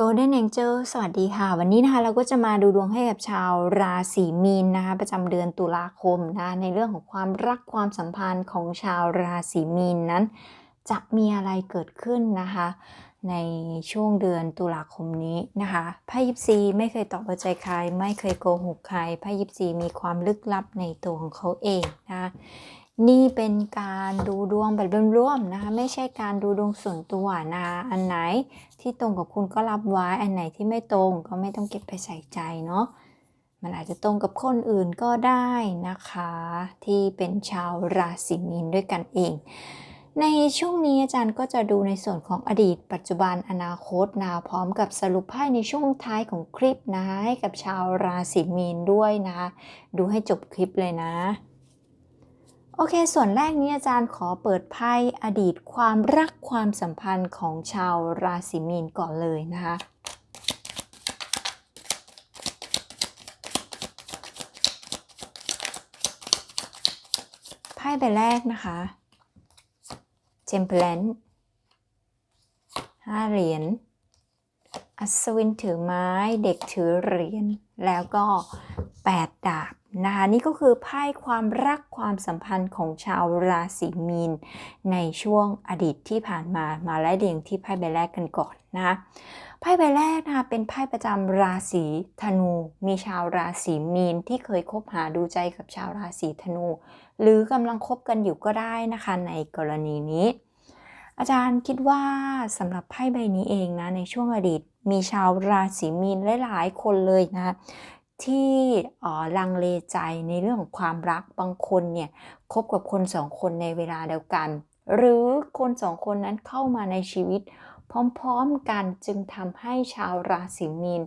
Golden Angel สวัสดีค่ะ วันนี้นะคะเราก็จะมาดูดวงให้กับชาวราศีมีนนะคะประจำเดือนตุลาคมนะคะในเรื่องของความรักความสัมพันธ์ของชาวราศีมีนนั้น จะมีอะไรเกิดขึ้นนะคะ ในช่วงเดือนตุลาคมนี้นะคะไพ่ยิปซีไม่เคยตอบเอาใจใคร ไม่เคยโกหกใครไพ่ยิปซีมีความลึกลับในตัวของเขาเองนะคะนี่เป็นการดูดวงแบบรวมๆนะคะไม่ใช่การดูดวงส่วนตัวนะคะอันไหน ที่ตรงกับคุณก็รับไว้ อันไหนที่ไม่ตรงก็ไม่ต้องเก็บไปใส่ใจเนาะ มันอาจจะตรงกับคนอื่นก็ได้นะคะ ที่เป็นชาวราศีมีนด้วยกันเอง ในช่วงนี้อาจารย์ก็จะดูในส่วนของอดีต ปัจจุบันอนาคตนะพร้อมกับสรุปไพ่ในช่วงท้ายของคลิปนะให้กับชาวราศีมีนด้วยนะ ดูให้จบคลิปเลยนะ โอเค ส่วนแรกนี้อาจารย์ขอเปิดไพ่อดีตความรักความสัมพันธ์ของชาวราศีมีนก่อนเลยนะคะไพ่ใบแรกนะคะเจมเพลนห้าเหรียญอัศวินถือไม้เด็กถือเหรียญแล้วก็ แปดาบนะคะนี่ก็คือไพ่ความรักความสัมพันธ์ของชาวราศีมีน ในช่วงอดีตที่ผ่านมามาไล่เรียงที่ไพ่ใบแรกกันก่อนนะคะไพ่ใบแรกนะคะเป็นไพ่ประจำราศีธนู มีชาวราศีมีนที่เคยคบหาดูใจกับชาวราศีธนู หรือกำลังคบกันอยู่ก็ได้นะคะในกรณีนี้ อาจารย์คิดว่าสำหรับไพ่ใบนี้เองนะในช่วงอดีตมีชาวราศีมีนหลายๆ คนเลยนะ ที่ลังเลใจในเรื่องของความรักบางคนเนี่ยคบกับคนสองคนในเวลาเดียวกัน หรือคนสองคนนั้นเข้ามาในชีวิต พร้อมๆกันจึงทำให้ชาวราศีมีน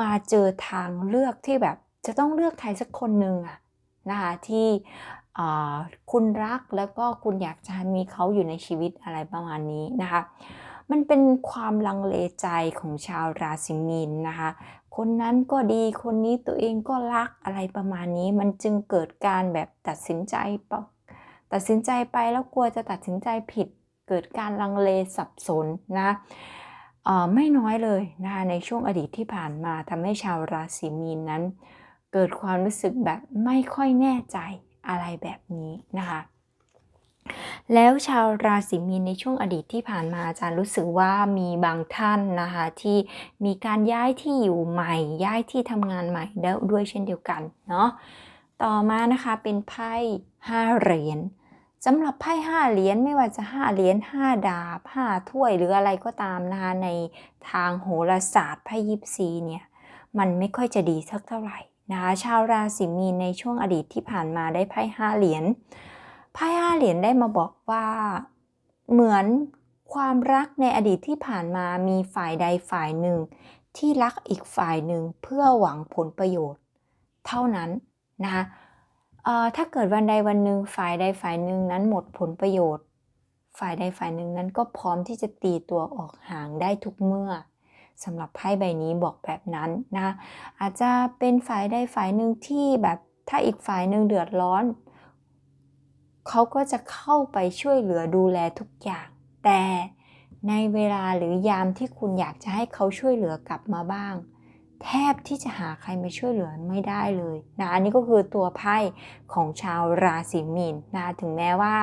มาเจอทางเลือกที่แบบจะต้องเลือกใครสักคนหนึ่งอะนะคะที่คุณรักแล้วก็คุณอยากจะมีเขาอยู่ในชีวิตอะไรประมาณนี้นะคะ มันเป็นความลังเลใจของชาวราศีมีนนะคะ คนนั้นก็ดีคนนี้ตัวเองก็รักอะไรประมาณนี้ มันจึงเกิดการแบบตัดสินใจตัดสินใจไปแล้วกลัวจะตัดสินใจผิด เกิดการลังเลสับสนนะไม่น้อยเลยนะคะในช่วงอดีตที่ผ่านมาทำให้ชาวราศีมีนนั้น เกิดความรู้สึกแบบไม่ค่อยแน่ใจอะไรแบบนี้นะคะ แล้วชาวราศีมีนในช่วงอดีตที่ผ่านมาอาจารย์รู้สึกว่ามีบางท่านนะคะที่มีการย้ายที่อยู่ใหม่ ย้ายที่ทำงานใหม่แล้วด้วยเช่นเดียวกันเนาะต่อมานะคะเป็นไพ่ห้าเหรียญสำหรับไพ่ห้าเหรียญไม่ว่าจะห้าเหรียญห้าดาบห้าถ้วยหรืออะไรก็ตามนะคะในทางโหราศาสตร์ไพ่ยิปซีเนี่ยมันไม่ค่อยจะดีสักเท่าไหร่นะคะชาวราศีมีนในช่วงอดีตที่ผ่านมาได้ไพ่ห้าเหรียญ ไพ่ห้าเหรียญได้มาบอกว่า เหมือนความรักในอดีตที่ผ่านมามีฝ่ายใดฝ่ายหนึ่ง ที่รักอีกฝ่ายหนึ่งเพื่อหวังผลประโยชน์ เท่านั้นนะคะถ้าเกิดวันใดวันหนึ่งฝ่ายใดฝ่ายหนึ่งนั้นหมดผลประโยชน์ ฝ่ายใดฝ่ายหนึ่งนั้นก็พร้อมที่จะตีตัวออกห่างได้ทุกเมื่อสำหรับไพ่ใบนี้บอกแบบนั้นนะอาจจะเป็นฝ่ายใดฝ่ายหนึ่งที่แบบถ้าอีกฝ่ายหนึ่งเดือดร้อน เขาก็จะเข้าไปช่วยเหลือดูแลทุกอย่าง แต่ในเวลาหรือยามที่คุณอยากจะให้เขาช่วยเหลือกลับมาบ้าง แทบที่จะหาใครมาช่วยเหลือไม่ได้เลยนะอันนี้ก็คือตัวไพ่ของชาวราศีมีนนะถึงแม้ว่า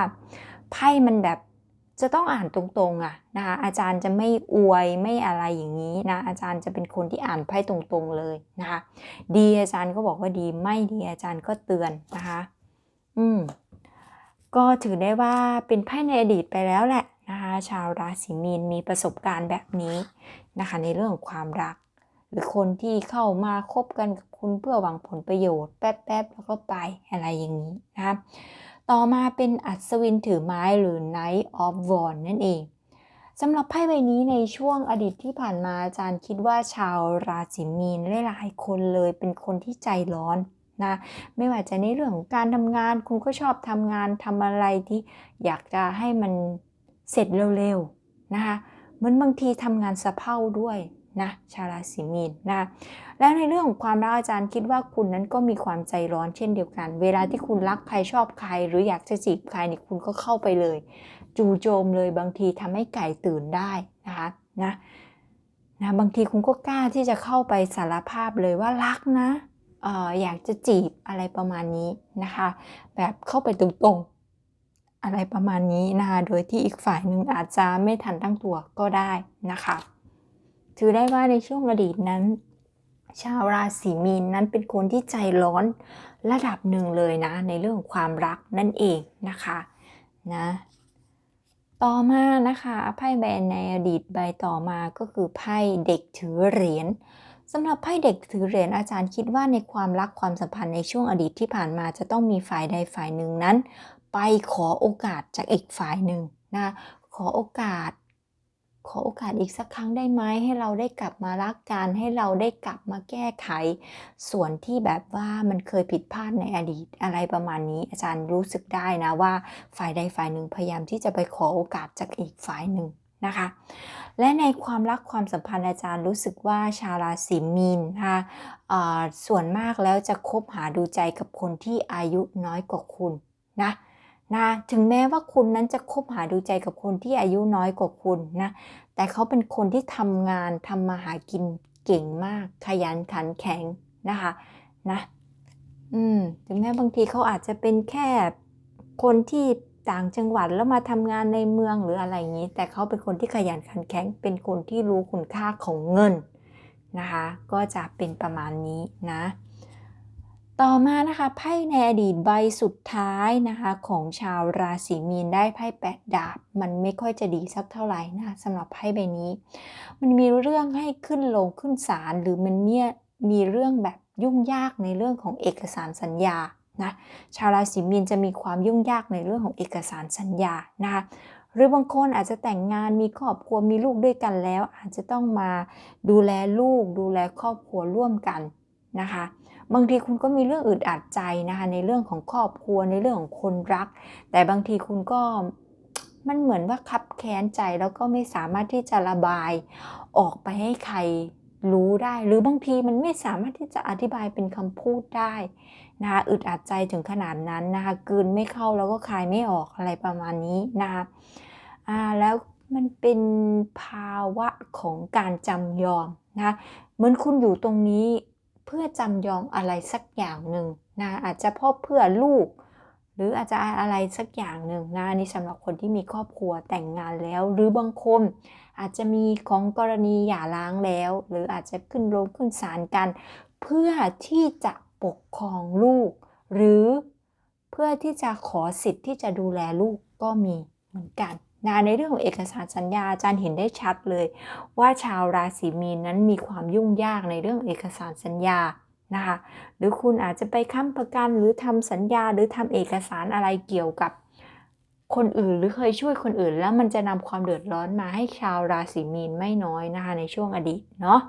ไพ่มันแบบจะต้องอ่านตรงๆอะนะคะอาจารย์จะไม่อวยไม่อะไรอย่างนี้นะอาจารย์จะเป็นคนที่อ่านไพ่ตรงๆเลยนะคะดีอาจารย์ก็บอกว่าดีไม่ดีอาจารย์ก็เตือนนะคะอืม ก็ถือได้ว่าเป็นไพ่ในอดีตไปแล้วแหละนะคะชาวราศีมีนมีประสบการณ์แบบนี้นะคะในเรื่องของความรัก หรือคนที่เข้ามาคบกันกับคุณเพื่อหวังผลประโยชน์แป๊บๆแล้วก็ไปอะไรอย่างนี้นะคะต่อมาเป็นอัศวินถือไม้หรือ Knight of Wands นั่นเองสำหรับไพ่ใบนี้ในช่วงอดีตที่ผ่านมาอาจารย์คิดว่าชาวราศีมีนหลายๆคนเลยเป็นคนที่ใจร้อน นะไม่ว่าจะในเรื่องของการทำงานคุณก็ชอบทำงานทำอะไรที่อยากจะให้มันเสร็จเร็วๆนะคะเหมือนบางทีทำงานสะเพร่าด้วยนะชาราศีมีนนะและในเรื่องของความรักอาจารย์คิดว่าคุณนั้นก็มีความใจร้อนเช่นเดียวกัน เวลาที่คุณรักใครชอบใคร หรืออยากจะจีบใครนี่คุณก็เข้าไปเลย จู่โจมเลยบางทีทำให้ไก่ตื่นได้นะคะนะนะบางทีคุณก็กล้าที่จะเข้าไปสารภาพเลยว่ารักนะ อยากจะจีบอะไรประมาณนี้นะคะ แบบเข้าไปตรงๆอะไรประมาณนี้นะคะโดยที่อีกฝ่ายหนึ่งอาจจะไม่ทันตั้งตัวก็ได้นะคะ ถือได้ว่าในช่วงอดีตนั้น ชาวราศีมีนนั้นเป็นคนที่ใจร้อนระดับหนึ่งเลยนะ ในเรื่องความรักนั่นเองนะคะนะต่อมานะคะไพ่ใบนในอดีตใบต่อมาก็คือไพ่เด็กถือเหรียญ สำหรับไพ่เด็กถือเหรียญอาจารย์คิดว่าในความรักความสัมพันธ์ในช่วงอดีตที่ผ่านมาจะต้องมีฝ่ายใดฝ่ายหนึ่งนั้น ไปขอโอกาสจากอีกฝ่ายหนึ่งนะขอโอกาส ขอโอกาสอีกสักครั้งได้ไหมให้เราได้กลับมารักกันให้เราได้กลับมาแก้ไข ส่วนที่แบบว่ามันเคยผิดพลาดในอดีตอะไรประมาณนี้ อาจารย์รู้สึกได้นะว่าฝ่ายใดฝ่ายหนึ่งพยายามที่จะไปขอโอกาสจากอีกฝ่ายหนึ่ง นะคะ และในความรักความสัมพันธ์อาจารย์รู้สึกว่าชาวราศีมีนนะคะส่วนมากแล้วจะคบหาดูใจกับคนที่อายุน้อยกว่าคุณนะนะถึงแม้ว่าคุณนั้นจะคบหาดูใจกับคนที่อายุน้อยกว่าคุณนะแต่เขาเป็นคนที่ทำงานทำมาหากินเก่งมาก ขยันขันแข็งนะคะนะอืมถึงแม้บางทีเขาอาจจะเป็นแค่คนที่ ต่างจังหวัดแล้วมาทำงานในเมืองหรืออะไรอย่างนี้ แต่เขาเป็นคนที่ขยันขันแข็ง เป็นคนที่รู้คุณค่าของเงินนะคะ ก็จะเป็นประมาณนี้นะ ต่อมานะคะไพ่ในอดีตใบสุดท้ายนะคะของชาวราศีมีนได้ไพ่แปดดาบ มันไม่ค่อยจะดีสักเท่าไหร่นะสำหรับไพ่ใบนี้ มันมีเรื่องให้ขึ้นลงขึ้นศาลหรือมันเนี่ยมีเรื่องแบบยุ่งยากในเรื่องของเอกสารสัญญา นะชาวราศีมีนจะมีความยุ่งยากในเรื่องของเอกสารสัญญานะคะหรือบางคนอาจจะแต่งงานมีครอบครัวมีลูกด้วยกันแล้ว อาจจะต้องมาดูแลลูก ดูแลครอบครัวร่วมกันนะคะบางทีคุณก็มีเรื่องอึดอัดใจนะคะในเรื่องของครอบครัวในเรื่องของคนรัก แต่บางทีคุณก็มันเหมือนว่าคับแค้นใจแล้วก็ไม่สามารถที่จะระบายออกไปให้ใครรู้ได้ หรือบางทีมันไม่สามารถที่จะอธิบายเป็นคำพูดได้ นะคะอึดอัดใจถึงขนาดนั้นนะคะกืนไม่เข้าแล้วก็คายไม่ออกอะไรประมาณนี้นะคะอ่าแล้วมันเป็นภาวะของการจำยอมนะคะเหมือนคุณอยู่ตรงนี้เพื่อจำยอมอะไรสักอย่างหนึ่งนะอาจจะพ่อเพื่อลูก หรืออาจจะอะไรสักอย่างหนึ่งนะนี่สำหรับคนที่มีครอบครัวแต่งงานแล้ว หรือบางคนอาจจะมีของกรณีหย่าร้างแล้ว หรืออาจจะขึ้นโรงขึ้นศาลกัน เพื่อที่จะ ปกครองลูก หรือเพื่อที่จะขอสิทธิ์ที่จะดูแลลูกก็มีเหมือนกันนะในเรื่องของเอกสารสัญญาอาจารย์เห็นได้ชัดเลย ว่าชาวราศีมีนนั้นมีความยุ่งยากในเรื่องเอกสารสัญญานะคะหรือคุณอาจจะไปค้ำประกันหรือทำสัญญาหรือทำเอกสารอะไรเกี่ยวกับคนอื่นหรือเคยช่วยคนอื่น แล้วมันจะนำความเดือดร้อนมาให้ชาวราศีมีนไม่น้อยนะคะในช่วงอดีตเนาะ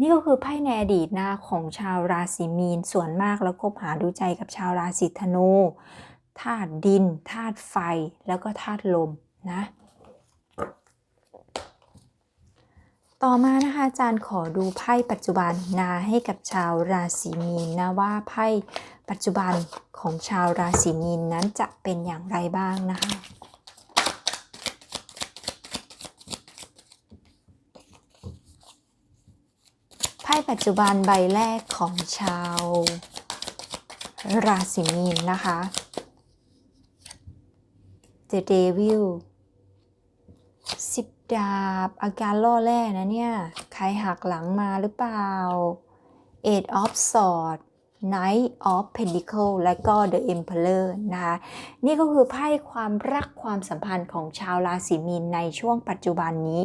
นี่ก็คือไพ่ในอดีตนะของชาวราศีมีนส่วนมากแล้วคบหาดูใจกับชาวราศีธนูธาตุดินธาตุไฟแล้วก็ธาตุลมนะ ต่อมานะคะอาจารย์ขอดูไพ่ปัจจุบันนาให้กับชาวราศีมีนนะว่าไพ่ปัจจุบันของชาวราศีมีนนั้นจะเป็นอย่างไรบ้างนะคะ พ่ปัจจุบันใบแรกของชาว ราศีมีนนะคะ The Devil สิบดาบ อาการล่อแร่นะเนี่ย ใครหักหลังมาหรือเปล่า Eight of Swords Knight of Pentacle และก็ The Emperor นะคะนี่ก็คือไพ่ความรักความสัมพันธ์ของชาวราศีมีนในช่วงปัจจุบันนี้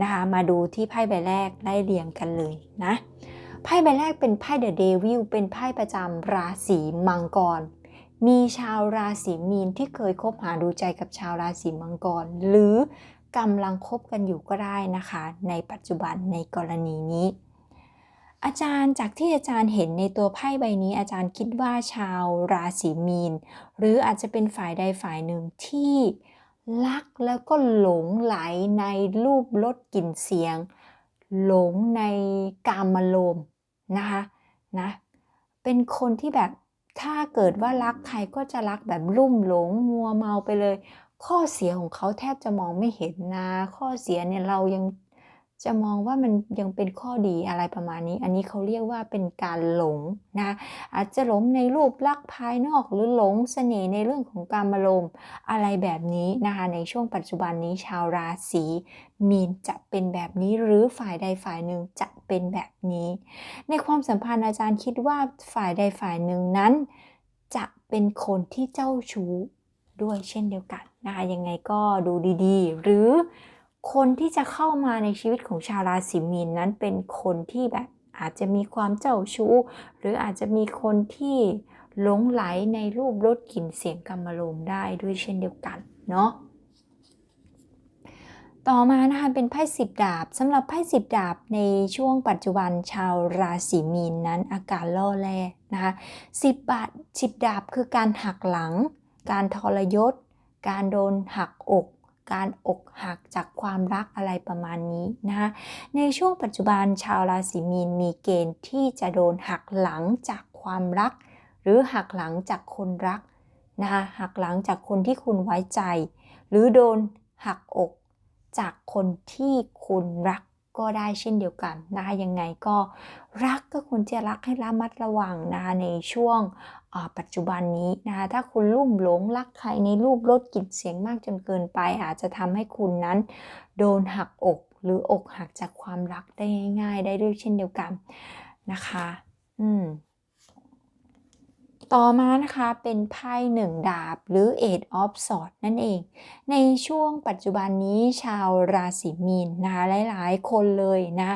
นะคะมาดูที่ไพ่ใบแรกไล่เรียงกันเลยนะไพ่ใบแรกเป็นไพ่ The Devil เป็นไพ่ประจำราศีมังกร มีชาวราศีมีนที่เคยคบหาดูใจกับชาวราศีมังกร หรือกำลังคบกันอยู่ก็ได้นะคะ ในปัจจุบันในกรณีนี้ อาจารย์จากที่อาจารย์เห็นในตัวไพ่ใบนี้ อาจารย์คิดว่าชาวราศีมีน หรืออาจจะเป็นฝ่ายใดฝ่ายหนึ่งที่รักแล้วก็หลงไหลในรูปรสกลิ่นเสียง หลงในกามโลมนะคะนะเป็นคนที่แบบถ้าเกิดว่ารักใครก็จะรักแบบลุ่มหลงมัวเมาไปเลย ข้อเสียของเขาแทบจะมองไม่เห็นนะ ข้อเสียเนี่ยเรายัง จะมองว่ามันยังเป็นข้อดีอะไรประมาณนี้ อันนี้เขาเรียกว่าเป็นการหลงนะอาจจะหลงในรูปลักษณ์ภายนอกหรือหลงเสน่ห์ในเรื่องของการมารมอะไรแบบนี้นะคะในช่วงปัจจุบันนี้ชาวราศีมีนจะเป็นแบบนี้หรือฝ่ายใดฝ่ายหนึ่งจะเป็นแบบนี้ ในความสัมพันธ์อาจารย์คิดว่าฝ่ายใดฝ่ายหนึ่งนั้น จะเป็นคนที่เจ้าชู้ด้วยเช่นเดียวกันนะคะยังไงก็ดูดีๆ หรือ คนที่จะเข้ามาในชีวิตของชาวราศีมีนนั้นเป็นคนที่แบบอาจจะมีความเจ้าชู้ หรืออาจจะมีคนที่หลงไหลในรูปรสกลิ่นเสียงกรรมลมได้ด้วยเช่นเดียวกันเนาะต่อมานะคะเป็นไพ่สิบดาบสำหรับไพ่สิบดาบในช่วงปัจจุบันชาวราศีมีนนั้นอาการล่อแร่นะคะสิบบาทสิบดาบคือการหักหลัง การทรยศ การโดนหักอก การอกหักจากความรักอะไรประมาณนี้นะคะในช่วงปัจจุบันชาวราศีมีนมีเกณฑ์ที่จะโดนหักหลังจากความรัก หรือหักหลังจากคนรักนะคะหักหลังจากคนที่คุณไว้ใจ หรือโดนหักอกจากคนที่คุณรักก็ได้เช่นเดียวกันนะคะยังไงก็รักก็ควรจะรักให้ระมัดระวังนะคะในช่วง ปัจจุบันนี้นะคะ ถ้าคุณลุ่มหลงรักใครในรูปลดกลิ่นเสียงมากจนเกินไปอาจจะทำให้คุณนั้นโดนหักอกหรืออกหักจากความรักได้ง่าย ๆ ได้ด้วยเช่นเดียวกันนะคะ อืมต่อมานะคะเป็นไพ่หนึ่งดาบหรือ Eight of Swords นั่นเอง ในช่วงปัจจุบันนี้ชาวราศีมีนนะคะหลายๆ คนเลยนะ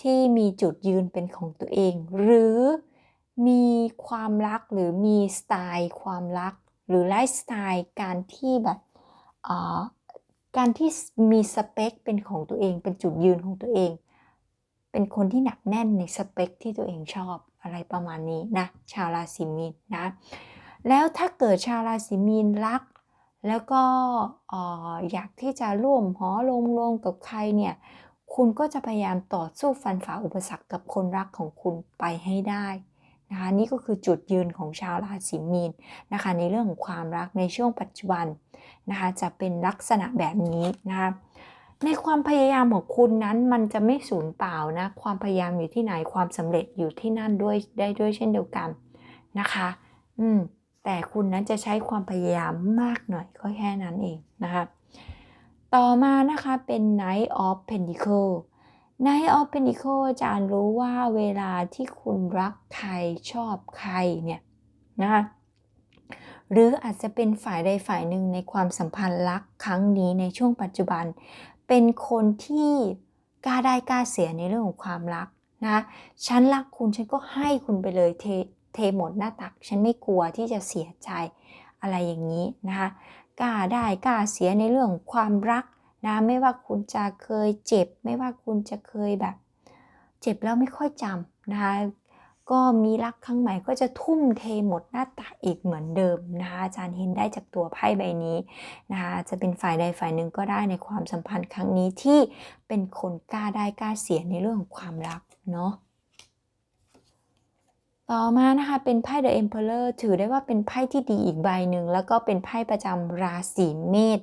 ที่มีจุดยืนเป็นของตัวเอง หรือ มีความรักหรือมีสไตล์ความรัก หรือไลฟ์สไตล์การที่แบบการที่มีสเปคเป็นของตัวเอง เป็นจุดยืนของตัวเอง เป็นคนที่หนักแน่นในสเปคที่ตัวเองชอบอะไรประมาณนี้นะชาวราศีมีนนะแล้วถ้าเกิดชาวราศีมีนรัก แล้วก็อยากที่จะร่วมหอลงลงกับใครเนี่ยคุณก็จะพยายามต่อสู้ฟันฝ่าอุปสรรคกับคนรักของคุณไปให้ได้ นะคะนี่ก็คือจุดยืนของชาวราศีมีนนะคะในเรื่องของความรักในช่วงปัจจุบันนะคะจะเป็นลักษณะแบบนี้นะคะในความพยายามของคุณนั้นมันจะไม่สูญเปล่านะความพยายามอยู่ที่ไหนความสำเร็จอยู่ที่นั่นด้วยได้ด้วยเช่นเดียวกันนะคะ อืมแต่คุณนั้นจะใช้ความพยายามมากหน่อยก็แค่นั้นเองนะคะต่อมานะคะเป็น Knight of Pentacle Knight of Pentacle อาจารย์รู้ว่าเวลาที่คุณรักใครชอบใครเนี่ยนะคะหรืออาจจะเป็นฝ่ายใดฝ่ายหนึ่งในความสัมพันธ์รักครั้งนี้ในช่วงปัจจุบัน เป็นคนที่กล้าได้กล้าเสียในเรื่องของความรักนะฉันรักคุณฉันก็ให้คุณไปเลยเทเทหมดหน้าตัก ฉันไม่กลัวที่จะเสียใจอะไรอย่างนี้นะคะกล้าได้กล้าเสียในเรื่องความรัก นะไม่ว่าคุณจะเคยเจ็บ ไม่ว่าคุณจะเคยแบบ เจ็บแล้วไม่ค่อยจำนะคะก็มีรักครั้งใหม่ก็จะทุ่มเทหมดหน้าตักอีกเหมือนเดิมนะคะอาจารย์เห็นได้จากตัวไพ่ใบนี้นะคะจะเป็นฝ่ายใดฝ่ายหนึ่งก็ได้ในความสัมพันธ์ครั้งนี้ที่เป็นคนกล้าได้กล้าเสียในเรื่องของความรักเนาะ ต่อมานะคะเป็นไพ่ The Emperor ถือได้ว่าเป็นไพ่ที่ดีอีกใบหนึ่ง แล้วก็เป็นไพ่ประจำราศีเมษ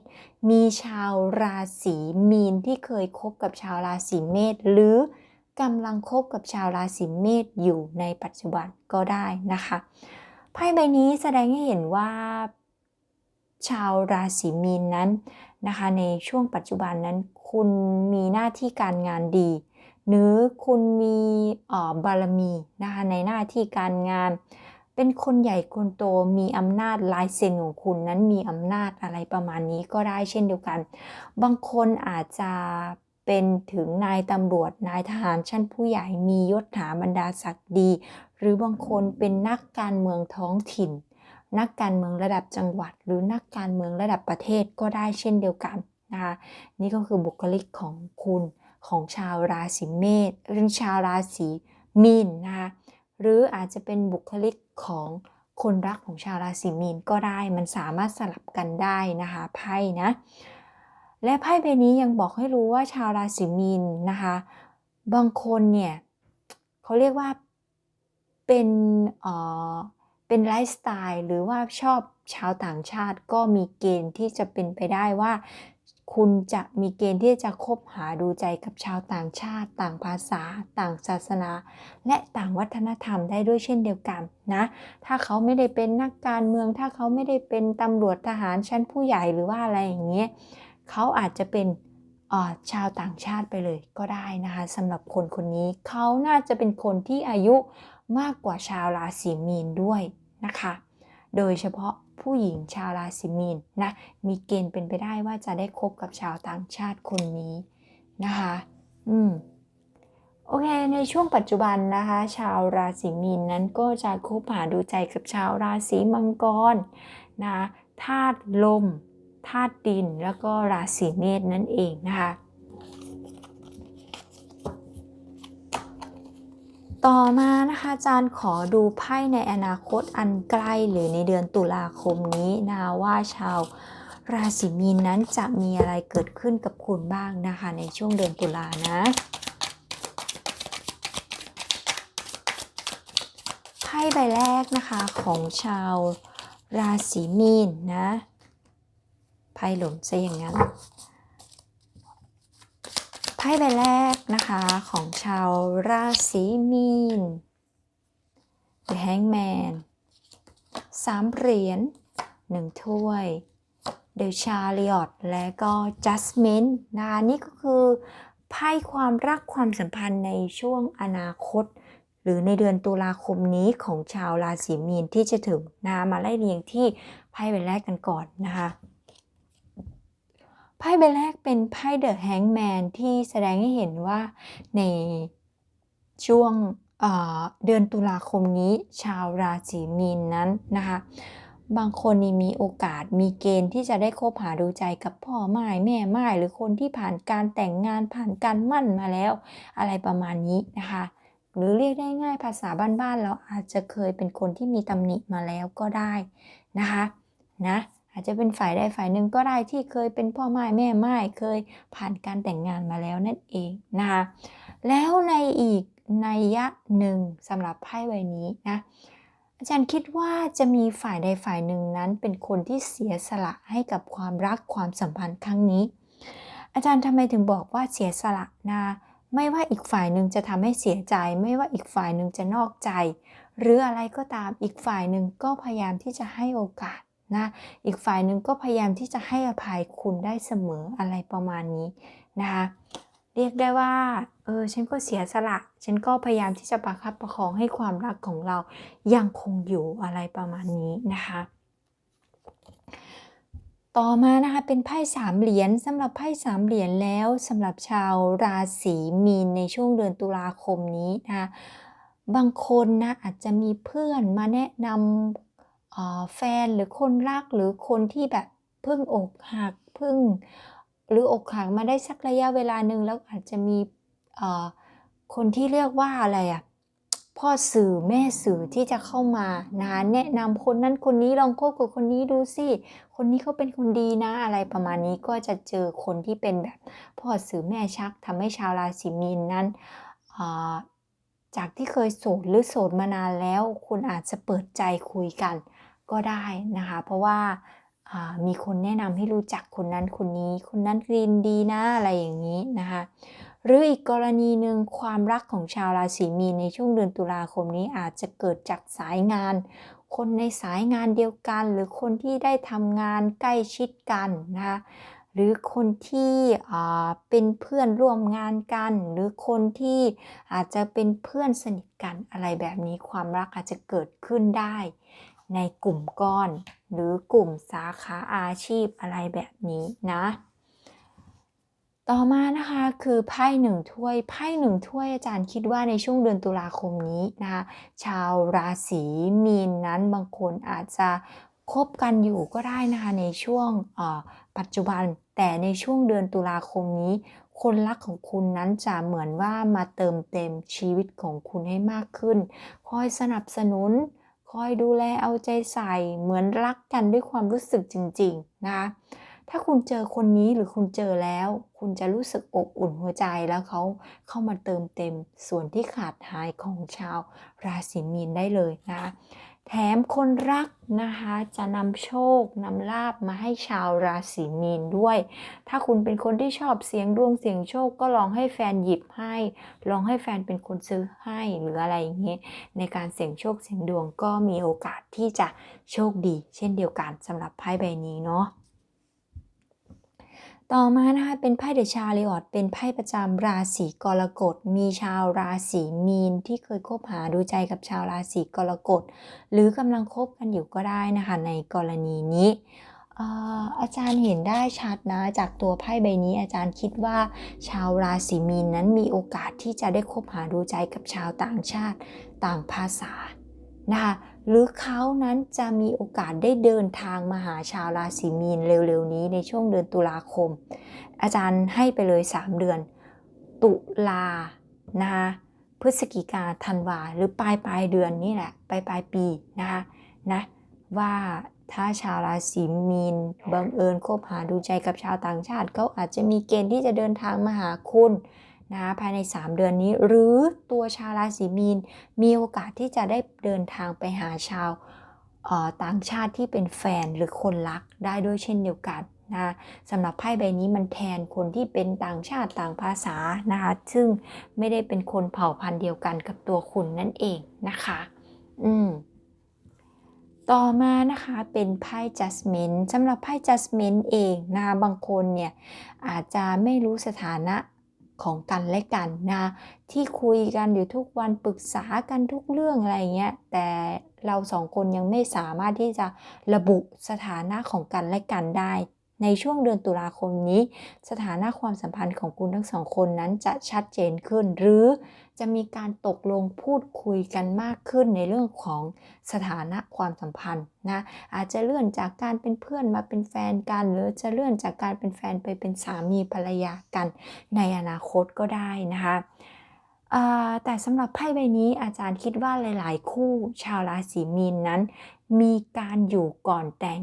มีชาวราศีมีนที่เคยคบกับชาวราศีเมษหรือกำลังคบกับชาวราศีเมษอยู่ในปัจจุบันก็ได้นะคะไพ่ใบนี้แสดงให้เห็นว่า ชาวราศีมีนนั้นนะคะในช่วงปัจจุบันนั้นคุณมีหน้าที่การงานดี หรือคุณมีบารมีนะคะในหน้าที่การงาน เป็นคนใหญ่คนโตมีอำนาจลายเซ็นของคุณนั้นมีอำนาจอะไรประมาณนี้ก็ได้เช่นเดียวกัน บางคนอาจจะเป็นถึงนายตำรวจนายทหารชั้นผู้ใหญ่มียศถาบรรดาศักดิ์ดี หรือบางคนเป็นนักการเมืองท้องถิ่น นักการเมืองระดับจังหวัด หรือนักการเมืองระดับประเทศก็ได้เช่นเดียวกันนะคะนี่ก็คือบุคลิกของคุณ ของชาวราศีเมษหรือชาวราศีมีนนะคะหรืออาจจะเป็นบุคลิกของคนรักของชาวราศีมีนก็ได้มันสามารถสลับกันได้นะคะไพ่นะและไพ่ใบนี้ยังบอกให้รู้ว่าชาวราศีมีนนะคะบางคนเนี่ยเขาเรียกว่าเป็นเอ่อเป็นไลฟ์สไตล์หรือว่าชอบชาวต่างชาติก็มีเกณฑ์ที่จะเป็นไปได้ว่า คุณจะมีเกณฑ์ที่จะคบหาดูใจกับชาวต่างชาติ ต่างภาษา ต่างศาสนา และต่างวัฒนธรรมได้ด้วยเช่นเดียวกันนะถ้าเขาไม่ได้เป็นนักการเมือง ถ้าเขาไม่ได้เป็นตำรวจทหารชั้นผู้ใหญ่หรือว่าอะไรอย่างเงี้ยเขาอาจจะเป็นชาวต่างชาติไปเลยก็ได้นะคะสำหรับคนคนนี้เขาน่าจะเป็นคนที่อายุมากกว่าชาวราศีมีนด้วยนะคะ โดยเฉพาะ ผู้หญิงชาวราศีมีนนะมีเกณฑ์เป็นไปได้ว่าจะได้คบกับชาวต่างชาติคนนี้นะคะอืมโอเค ในช่วงปัจจุบันนะคะ ชาวราศีมีนนั้นก็จะคบหาดูใจกับชาวราศีมังกรนะธาตุลมธาตุดินแล้วก็ราศีเมษนั่นเองนะคะ ต่อมานะคะอาจารย์ขอดูไพ่ในอนาคตอันใกล้หรือในเดือนตุลาคมนี้นะว่าชาวราศีมีนนั้นจะมีอะไรเกิดขึ้นกับคุณบ้างนะคะ ในช่วงเดือนตุลานะไพ่ใบแรกนะคะของชาวราศีมีนนะไพ่หล่นซะอย่างนั้น พ่ใบแรกนะคะของชาวราศีมีน The Hangman สามเหรียญหนึ่งถ้วย The Chariot และก็ Judgment นะคะนี่ก็คือไพ่ความรักความสัมพันธ์ในช่วงอนาคต หรือในเดือนตุลาคมนี้ของชาวราศีมีนที่จะถึงนะมาไล่เรียงที่ไพ่ใบแรกกันก่อนนะคะ ไพ่ใบแรกเป็นไพ่เดอะแฮงแมนที่แสดงให้เห็นว่าในช่วงเดือนตุลาคมนี้ชาวราศีมีนนั้นนะคะ บางคนนี่มีโอกาสมีเกณฑ์ที่จะได้คบหาดูใจกับพ่อไม้แม่ไม้หรือคนที่ผ่านการแต่งงานผ่านการมั่นมาแล้ว อะไรประมาณนี้นะคะหรือเรียกได้ง่ายภาษาบ้านๆเราอาจจะเคยเป็นคนที่มีตำหนิมาแล้วก็ได้นะคะนะ อาจจะเป็นฝ่ายใดฝ่ายหนึ่งก็ได้ที่เคยเป็นพ่อไม้แม่ไม้เคยผ่านการแต่งงานมาแล้วนั่นเองนะคะแล้วในอีกในยะหนึ่งสำหรับไพ่ใบนี้นะอาจารย์คิดว่าจะมีฝ่ายใดฝ่ายหนึ่งนั้น เป็นคนที่เสียสละให้กับความรักความสัมพันธ์ครั้งนี้ อาจารย์ทำไมถึงบอกว่าเสียสละนะไม่ว่าอีกฝ่ายหนึ่งจะทำให้เสียใจ ไม่ว่าอีกฝ่ายหนึ่งจะนอกใจ หรืออะไรก็ตามอีกฝ่ายหนึ่งก็พยายามที่จะให้โอกาส นะ อีกฝ่ายหนึ่งก็พยายามที่จะให้อภัยคุณได้เสมออะไรประมาณนี้นะคะ เรียกได้ว่า เออ ฉันก็เสียสละ ฉันก็พยายามที่จะประคับประคองให้ความรักของเรายังคงอยู่อะไรประมาณนี้นะคะ ต่อมานะคะ เป็นไพ่สามเหรียญสำหรับไพ่สามเหรียญแล้วสำหรับชาวราศีมีนในช่วงเดือนตุลาคมนี้นะคะบางคนนะอาจจะมีเพื่อนมาแนะนำ แฟนหรือคนรักหรือคนที่แบบเพิ่งอกหักเพิ่ง หรืออกหักมาได้สักระยะเวลาหนึ่งแล้วอาจจะมีคนที่เรียกว่าอะไรอะพ่อสื่อแม่สื่อที่จะเข้ามานะแนะนำคนนั้นคนนี้ลองคบกับคนนี้ดูสิ คนนี้เขาเป็นคนดีนะอะไรประมาณนี้ก็จะเจอคนที่เป็นแบบพ่อสื่อแม่ชักทำให้ชาวราศีมีนนั้นจากที่เคยโสดหรือโสดมานานแล้ว คุณอาจจะเปิดใจคุยกัน ก็ได้นะคะ เพราะว่ามีคนแนะนำให้รู้จักคนนั้นคนนี้ คนนั้นกรีนดีนะอะไรอย่างนี้นะคะหรืออีกกรณีหนึ่งความรักของชาวราศีมีนในช่วงเดือนตุลาคมนี้อาจจะเกิดจากสายงาน คนในสายงานเดียวกัน หรือคนที่ได้ทำงานใกล้ชิดกันนะคะหรือคนที่เป็นเพื่อนร่วมงานกัน หรือคนที่อาจจะเป็นเพื่อนสนิทกันอะไรแบบนี้ความรักอาจจะเกิดขึ้นได้ ในกลุ่มก้อน หรือกลุ่มสาขาอาชีพอะไรแบบนี้นะ ต่อมานะคะคือไพ่หนึ่งถ้วยไพ่หนึ่งถ้วยอาจารย์คิดว่าในช่วงเดือนตุลาคมนี้นะคะชาวราศีมีนนั้นบางคนอาจจะคบกันอยู่ก็ได้นะคะในช่วงปัจจุบันแต่ในช่วงเดือนตุลาคมนี้ คนรักของคุณนั้นจะเหมือนว่ามาเติมเต็มชีวิตของคุณให้มากขึ้น คอยสนับสนุน คอยดูแลเอาใจใส่เหมือนรักกันด้วยความรู้สึกจริง ๆ นะคะ ถ้าคุณเจอคนนี้หรือคุณเจอแล้ว คุณจะรู้สึกอบอุ่นหัวใจแล้วเขาเข้ามาเติมเต็มส่วนที่ขาดหายของชาวราศีมีนได้เลยนะแถมคนรักนะคะจะนำโชคนำลาบมาให้ชาวราศีมีนด้วย ถ้าคุณเป็นคนที่ชอบเสียงดวงเสียงโชคก็ลองให้แฟนหยิบให้ ลองให้แฟนเป็นคนซื้อให้หรืออะไรอย่างเงี้ยในการเสี่ยงโชคเสี่ยงดวงก็มีโอกาสที่จะโชคดี เช่นเดียวกันสำหรับไพ่ใบนี้เนาะ ต่อมานะคะเป็นไพ่เดชาริออตเป็นไพ่ประจำราศีกรกฎ มีชาวราศีมีนที่เคยคบหาดูใจกับชาวราศีกรกฎ หรือกำลังคบกันอยู่ก็ได้นะคะในกรณีนี้อออาจารย์เห็นได้ชัดนะจากตัวไพ่ใบนี้ อาจารย์คิดว่าชาวราศีมีนนั้นมีโอกาสที่จะได้คบหาดูใจกับชาวต่างชาติต่างภาษานะคะ หรือเขานั้นจะมีโอกาสได้เดินทางมาหาชาวราศีมีนเร็วๆนี้ในช่วงเดือนตุลาคม อาจารย์ให้ไปเลย 3 เดือน ตุลานะคะพฤศจิกาธันวาหรือปลายปลายเดือนนี่แหละปลายปลายปีนะคะนะว่าถ้าชาวราศีมีนบังเอิญคบหาดูใจกับชาวต่างชาติเขาอาจจะมีเกณฑ์ที่จะเดินทางมาหาคุณ นะภายใน 3 เดือนนี้ หรือตัวชาวราศีมีน มีโอกาสที่จะได้เดินทางไปหาชาวต่างชาติที่เป็นแฟนหรือคนรักได้ด้วยเช่นเดียวกันนะสำหรับไพ่ใบนี้มันแทนคนที่เป็นต่างชาติต่างภาษานะคะซึ่งไม่ได้เป็นคนเผ่าพันธุ์เดียวกันกับตัวคุณนั่นเองนะคะอืมต่อมานะคะเป็นไพ่ Judgment สำหรับไพ่ Judgment เองนะคะบางคนเนี่ยอาจจะไม่รู้สถานะ ของกันและกันนะที่คุยกันอยู่ทุกวันปรึกษากันทุกเรื่องอะไรเงี้ยแต่เราสองคนยังไม่สามารถที่จะระบุสถานะของกันและกันได้ ในช่วงเดือนตุลาคมนี้ สถานะความสัมพันธ์ของคุณทั้งสองคนนั้นจะชัดเจนขึ้น หรือ จะมีการตกลงพูดคุยกันมากขึ้นในเรื่องของสถานะความสัมพันธ์นะอาจจะเลื่อนจากการเป็นเพื่อนมาเป็นแฟนกัน หรือจะเลื่อนจากการเป็นแฟนไปเป็นสามีภรรยากันในอนาคตก็ได้นะคะแต่สำหรับไพ่ใบนี้อาจารย์คิดว่าหลาย ๆ คู่ชาวราศีมีนนั้น มีการอยู่ก่อนแต่ง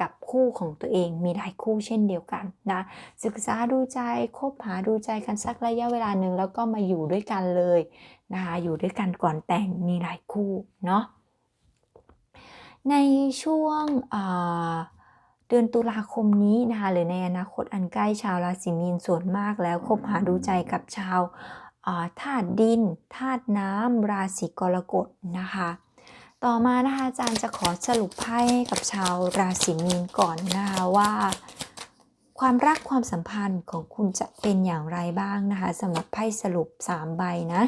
กับคู่ของตัวเองมีหลายคู่เช่นเดียวกันนะศึกษาดูใจคบหาดูใจกันสักระยะเวลาหนึ่งแล้วก็มาอยู่ด้วยกันเลยนะคะอยู่ด้วยกันก่อนแต่งมีหลายคู่เนาะในช่วงเดือนตุลาคมนี้นะคะหรือในอนาคตอันใกล้ชาวราศีมีนส่วนมากแล้วคบหาดูใจกับชาวธาตุดินธาตุน้ำราศีกรกฎนะคะ ต่อมานะคะอาจารย์จะขอสรุปไพ่กับชาวราศีมีนก่อนนะคะว่า ความรักความสัมพันธ์ของคุณจะเป็นอย่างไรบ้างนะคะสำหรับไพ่สรุป 3 ใบนะ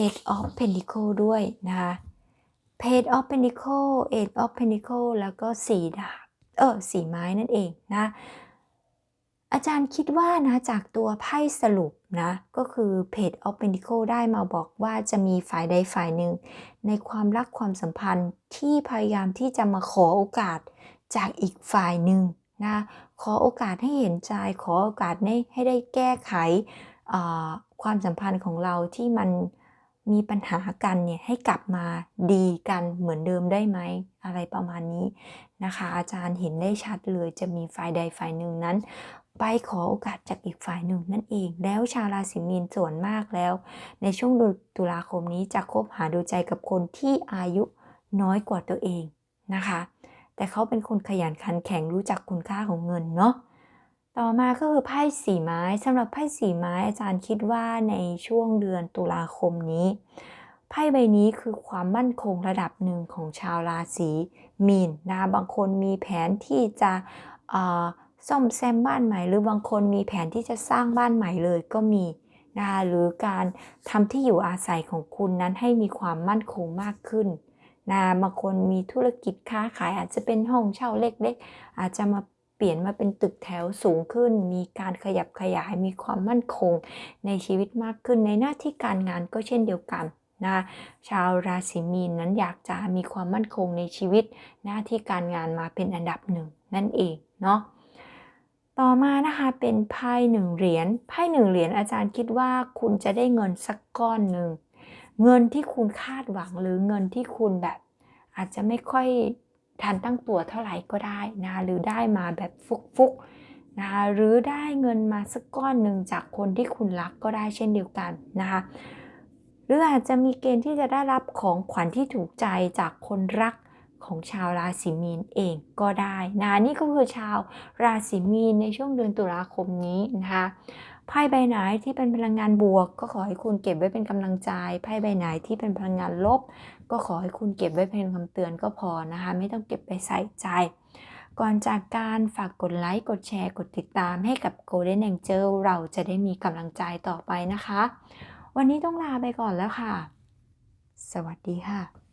Eight of Pentacle ด้วยนะคะ Page of Pentacle Eight of Pentacle แล้วก็สีดาบเออสีไม้นั่นเองนะ อาจารย์คิดว่านะจากตัวไพ่สรุปนะ ก็คือเพจ of Pentacle ได้มาบอกว่าจะมีฝ่ายใดฝ่ายหนึ่ง ในความรักความสัมพันธ์ที่พยายามที่จะมาขอโอกาสจากอีกฝ่ายหนึ่งนะ ขอโอกาสให้เห็นใจ ขอโอกาสให้ให้ได้แก้ไขความสัมพันธ์ของเราที่มันมีปัญหากันเนี่ยให้กลับมาดีกันเหมือนเดิมได้ไหมอะไรประมาณนี้นะคะ อาจารย์เห็นได้ชัดเลยจะมีฝ่ายใดฝ่ายหนึ่งนั้น ไปขอโอกาสจากอีกฝ่ายหนึ่งนั่นเอง แล้วชาวราศีมีนส่วนมากแล้ว ในช่วงเดือนตุลาคมนี้จะคบหาดูใจกับคนที่อายุน้อยกว่าตัวเองนะคะ แต่เขาเป็นคนขยันขันแข็งรู้จักคุณค่าของเงินเนาะต่อมาก็คือไพ่สีไม้สำหรับไพ่สีไม้อาจารย์คิดว่าในช่วงเดือนตุลาคมนี้ไพ่ใบนี้คือความมั่นคงระดับหนึ่งของชาวราศีมีนนะบางคนมีแผนที่จะ ซ่อมแซมบ้านใหม่ หรือบางคนมีแผนที่จะสร้างบ้านใหม่เลยก็มีนะคะหรือการทำที่อยู่อาศัยของคุณนั้นให้มีความมั่นคงมากขึ้นนะบางคนมีธุรกิจค้าขายอาจจะเป็นห้องเช่าเล็กๆ อาจจะมาเปลี่ยนมาเป็นตึกแถวสูงขึ้น มีการขยับขยาย มีความมั่นคงในชีวิตมากขึ้น ในหน้าที่การงานก็เช่นเดียวกันนะชาวราศีมีนนั้นอยากจะมีความมั่นคงในชีวิต หน้าที่การงานมาเป็นอันดับหนึ่งนั่นเองเนาะ ต่อมานะคะเป็นไพ่หนึ่งเหรียญไพ่หนึ่งเหรียญอาจารย์คิดว่าคุณจะได้เงินสักก้อนหนึ่งเงินที่คุณคาดหวังหรือเงินที่คุณแบบ อาจจะไม่ค่อยทันตั้งตัวเท่าไหร่ก็ได้นะหรือได้มาแบบฟุกๆนะคะหรือได้เงินมาสักก้อนหนึ่งจากคนที่คุณรักก็ได้เช่นเดียวกันนะคะหรืออาจจะมีเกณฑ์ที่จะได้รับของขวัญที่ถูกใจจากคนรัก ของชาวราศีมีนเองก็ได้นะนี่ก็คือชาวราศีมีนในช่วงเดือนตุลาคมนี้นะคะไพ่ใบไหนที่เป็นพลังงานบวก ก็ขอให้คุณเก็บไว้เป็นกำลังใจไพ่ใบไหนที่เป็นพลังงานลบ ก็ขอให้คุณเก็บไว้เป็นคำเตือนก็พอนะคะไม่ต้องเก็บไปใส่ใจ ก่อนจากการฝากกดไลค์กดแชร์กดติดตามให้กับ Golden Angel เราจะได้มีกำลังใจต่อไปนะคะ วันนี้ต้องลาไปก่อนแล้วค่ะ สวัสดีค่ะ